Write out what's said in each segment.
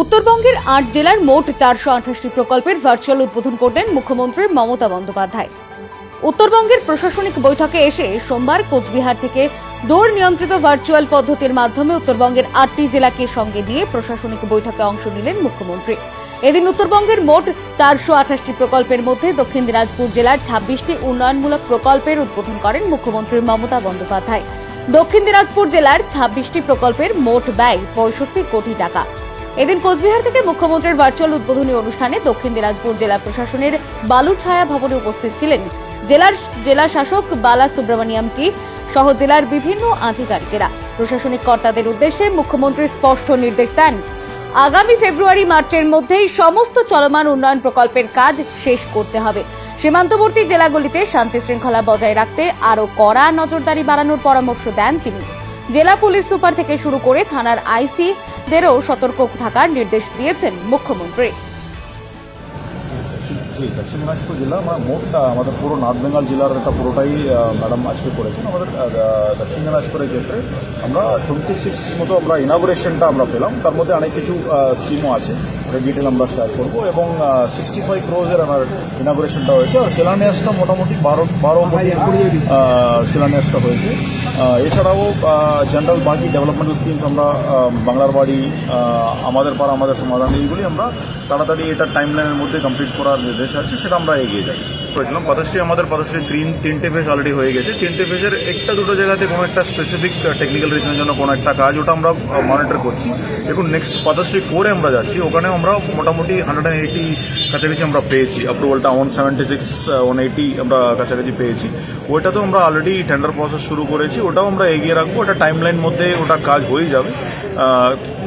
উত্তরবঙ্গের আট জেলার মোট চারশো আঠাশটি প্রকল্পের ভার্চুয়াল উদ্বোধন করলেন মুখ্যমন্ত্রী মমতা বন্দ্যোপাধ্যায়। উত্তরবঙ্গের প্রশাসনিক বৈঠকে এসে সোমবার কোচবিহার থেকে দৌড় নিয়ন্ত্রিত ভার্চুয়াল পদ্ধতির মাধ্যমে উত্তরবঙ্গের আটটি জেলাকে সঙ্গে দিয়ে প্রশাসনিক বৈঠকে অংশ নিলেন মুখ্যমন্ত্রী। এদিন উত্তরবঙ্গের মোট চারশো আঠাশটি প্রকল্পের মধ্যে দক্ষিণ দিনাজপুর জেলার ছাব্বিশটি উন্নয়নমূলক প্রকল্পের উদ্বোধন করেন মুখ্যমন্ত্রী মমতা বন্দ্যোপাধ্যায়। দক্ষিণ দিনাজপুর জেলার ছাব্বিশটি প্রকল্পের মোট ব্যয় পঁয়ষট্টি কোটি টাকা। এদিন কোচবিহার থেকে মুখ্যমন্ত্রীর ভার্চুয়াল উদ্বোধনী অনুষ্ঠানে দক্ষিণ দিনাজপুর জেলা প্রশাসনের বালুছায়া ভবনে উপস্থিত ছিলেন জেলার, জেলা শাসক বালা সুব্রমণিয়াম টি সহ জেলার বিভিন্ন আধিকারিকেরা। প্রশাসনিক কর্তাদের উদ্দেশ্যে মুখ্যমন্ত্রী স্পষ্ট নির্দেশ দেন। আগামী ফেব্রুয়ারি, মার্চের মধ্যেই সমস্ত চলমান উন্নয়ন প্রকল্পের কাজ শেষ করতে হবে। সীমান্তবর্তী জেলাগুলিতে শান্তি শৃঙ্খলা বজায় রাখতে আরও কড়া নজরদারি বাড়ানোর পরামর্শ দেন তিনি। জেলা পুলিশ সুপার থেকে শুরু করে থানার আইসি দেরও সতর্ক থাকার নির্দেশ দিয়েছেন মুখ্যমন্ত্রী। জি দক্ষিণ দিনাজপুর জেলা আমরা মোট আমাদের পুরো নর্থ বেঙ্গল জেলার একটা পুরোটাই ম্যাডাম আজকে করেছেন। আমাদের দক্ষিণ দিনাজপুরের ক্ষেত্রে আমরা টোয়েন্টি সিক্স মতো আমরা ইনাগুরেশনটা আমরা পেলাম। তার মধ্যে অনেক কিছু স্কিমও আছে। ওটা ডিটেল আমরা শেয়ার করব। এবং সিক্সটি ফাইভ ক্রোজের আমার ইনাগুরেশনটা হয়েছে। আর শিলান্যাসটা মোটামুটি বারো বারো কোটি শিলান্যাসটা হয়েছে। এছাড়াও জেনারেল বাকি ডেভেলপমেন্টাল স্কিমস আমরা বাংলার বাড়ি আমাদের পাড়া আমাদের সমাধান এইগুলি আমরা তাড়াতাড়ি এটা টাইম লাইনের মধ্যে কমপ্লিট করার নির্দেশ আছে, সেটা আমরা এগিয়ে যাচ্ছি। করেছিলাম। পদশ্রী আমাদের পদশ্রী তিন, তিনটে ফেজ অলরেডি হয়ে গেছে। তিনটে ফেজের একটা দুটো জায়গাতে কোনো একটা স্পেসিফিক টেকনিক্যাল রিজনের জন্য কোনো একটা কাজ, ওটা আমরা মনিটর করছি। এখন নেক্সট পদশ্রী ফোরে আমরা যাচ্ছি। ওখানে আমরা মোটামুটি হান্ড্রেড অ্যান্ড এইটি কাছাকাছি আমরা পেয়েছি। অ্যাপ্রুভালটা one seventy six one eighty আমরা কাছাকাছি পেয়েছি। ওইটাতেও আমরা অলরেডি টেন্ডার প্রসেস শুরু করেছি। ওটাও আমরা এগিয়ে রাখব। ওটা টাইম লাইন মধ্যে ওটা কাজ হয়ে যাবে।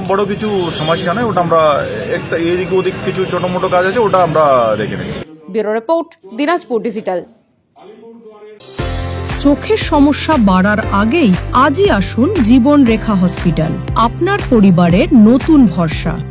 বড় কিছু সমস্যা নেই ওটা আমরা একটা এদিক ওদিক কিছু ছোট মোটো কাজ আছে ওটা আমরা দেখে নিচ্ছি। Bureau report Dinajpur digital. চোখের সমস্যা বাড়ার আগেই আজই আসুন জীবন রেখা হসপিটাল। আপনার পরিবারের নতুন ভরসা।